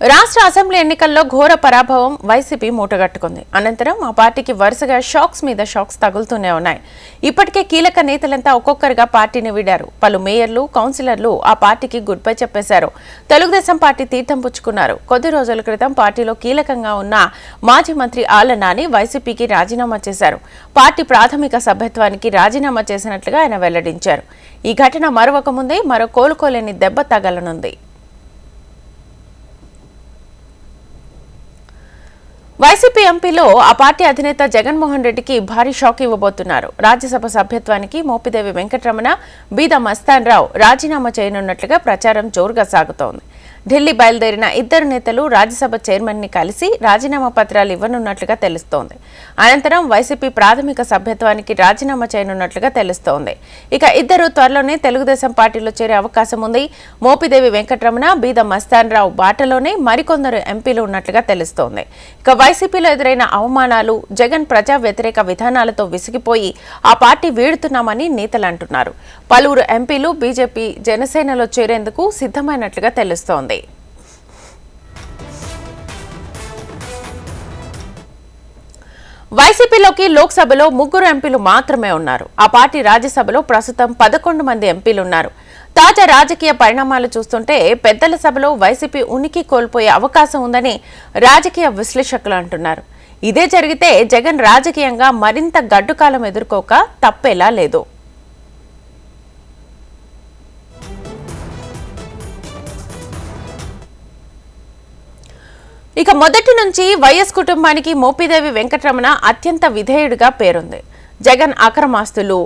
రాష్ట్ర అసెంబ్లీ ఎన్నికల్లో ఘోర పరాభవం వైసీపీ మూటగట్టుకుంది. అనంతరం ఆ పార్టీకి వరుసగా షాక్స్ మీద షాక్స్ తగులుతూనే ఉన్నాయి. ఇప్పటికే కీలక నేతలంతా ఒక్కొక్కరుగా పార్టీని వీడారు. పలు మేయర్లు కౌన్సిలర్లు ఆ పార్టీకి గుడ్ బై చెప్పేశారు. తెలుగుదేశం పార్టీ తీర్థం పుచ్చుకున్నారు. కొద్ది రోజుల క్రితం పార్టీలో కీలకంగా ఉన్న మాజీ మంత్రి ఆళ్ళ నాని వైసీపీకి రాజీనామా చేశారు. పార్టీ ప్రాథమిక సభ్యత్వానికి రాజీనామా చేసినట్లుగా ఆయన వెల్లడించారు. ఈ ఘటన మరొక ముందే మరో కోలుకోలేని దెబ్బ తగలనుంది. వైసీపీ ఎంపీలో ఆ పార్టీ అధినేత జగన్మోహన్ రెడ్డికి భారీ షాక్ ఇవ్వబోతున్నారు. రాజ్యసభ సభ్యత్వానికి మోపిదేవి వెంకటరమణ బీద మస్తాన్ రావు రాజీనామా చేయనున్నట్లుగా ప్రచారం జోరుగా సాగుతోంది. ఢిల్లీ బయలుదేరిన ఇద్దరు నేతలు రాజ్యసభ చైర్మన్ని కలిసి రాజీనామా పత్రాలు ఇవ్వనున్నట్లుగా తెలుస్తోంది. అనంతరం వైసీపీ ప్రాథమిక సభ్యత్వానికి రాజీనామా చేయనున్నట్లుగా తెలుస్తోంది. ఇక ఇద్దరు త్వరలోనే తెలుగుదేశం పార్టీలో చేరే అవకాశం ఉంది. మోపిదేవి వెంకటరమణ బీద మస్తాన్ రావు బాటలోనే మరికొందరు ఎంపీలు ఉన్నట్లుగా తెలుస్తోంది. ఇక వైసీపీలో ఎదురైన అవమానాలు జగన్ ప్రజా వ్యతిరేక విధానాలతో విసిగిపోయి ఆ పార్టీ వీడుతున్నామని నేతలు అంటున్నారు. పలువురు ఎంపీలు బీజేపీ జనసేనలో చేరేందుకు సిద్ధమైనట్లుగా తెలుస్తోంది. వైసీపీలోకి లోక్సభలో ముగ్గురు ఎంపీలు మాత్రమే ఉన్నారు. ఆ పార్టీ రాజ్యసభలో ప్రస్తుతం పదకొండు మంది ఎంపీలు ఉన్నారు తాజా రాజకీయ పరిణామాలు చూస్తుంటే పెద్దల సభలో వైసీపీ ఉనికి కోల్పోయే అవకాశం ఉందని రాజకీయ విశ్లేషకులు అంటున్నారు. ఇదే జరిగితే జగన్ రాజకీయంగా మరింత గడ్డుకాలం ఎదుర్కోక తప్పేలా లేదు. ఇక మొదటి నుంచి వైఎస్ కుటుంబానికి మోపిదేవి వెంకటరమణ అత్యంత విధేయుడిగా పేరుంది. జగన్ అక్రమాస్తులు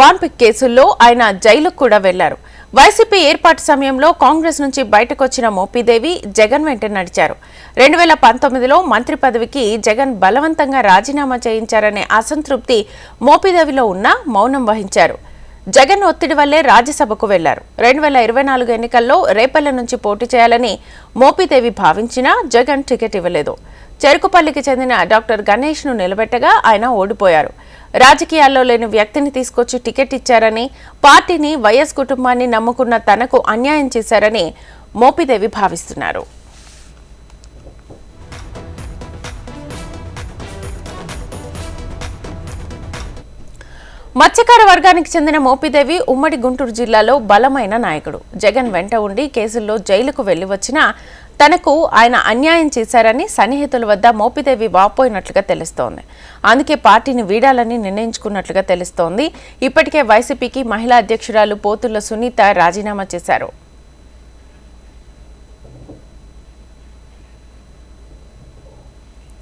వాన్పిక్ కేసుల్లో ఆయన జైలుకు కూడా వెళ్ళారు. వైసీపీ ఏర్పాటు సమయంలో కాంగ్రెస్ నుంచి బయటకొచ్చిన మోపిదేవి జగన్ వెంట నడిచారు. రెండు వేల పంతొమ్మిదిలో మంత్రి పదవికి జగన్ బలవంతంగా రాజీనామా చేయించారనే అసంతృప్తి మోపిదేవిలో ఉన్న మౌనం వహించారు. జగన్ ఒత్తిడి వల్లే రాజ్యసభకు వెళ్ళారు. రెండు వేల ఇరవై నాలుగు ఎన్నికల్లో రేపల్ల నుంచి పోటీ చేయాలని మోపిదేవి భావించినా జగన్ టికెట్ ఇవ్వలేదు. చెరుకుపల్లికి చెందిన డాక్టర్ గణేష్ను నిలబెట్టగా ఆయన ఓడిపోయారు. రాజకీయాల్లో లేని వ్యక్తిని తీసుకొచ్చి టికెట్ ఇచ్చారని పార్టీని వైఎస్ కుటుంబాన్ని నమ్ముకున్న తనకు అన్యాయం చేశారని మోపిదేవి భావిస్తున్నారు. మత్స్యకార వర్గానికి చెందిన మోపిదేవి ఉమ్మడి గుంటూరు జిల్లాలో బలమైన నాయకుడు. జగన్ వెంట ఉండి కేసుల్లో జైలుకు వెళ్ళి వచ్చినా తనకు ఆయన అన్యాయం చేశారని సన్నిహితుల వద్ద మోపిదేవి వాపోయినట్లుగా తెలుస్తోంది. అందుకే పార్టీని వీడాలని నిర్ణయించుకున్నట్లుగా తెలుస్తోంది. ఇప్పటికే వైసీపీకి మహిళా అధ్యక్షురాలు పోతుల సునీత రాజీనామా చేశారు.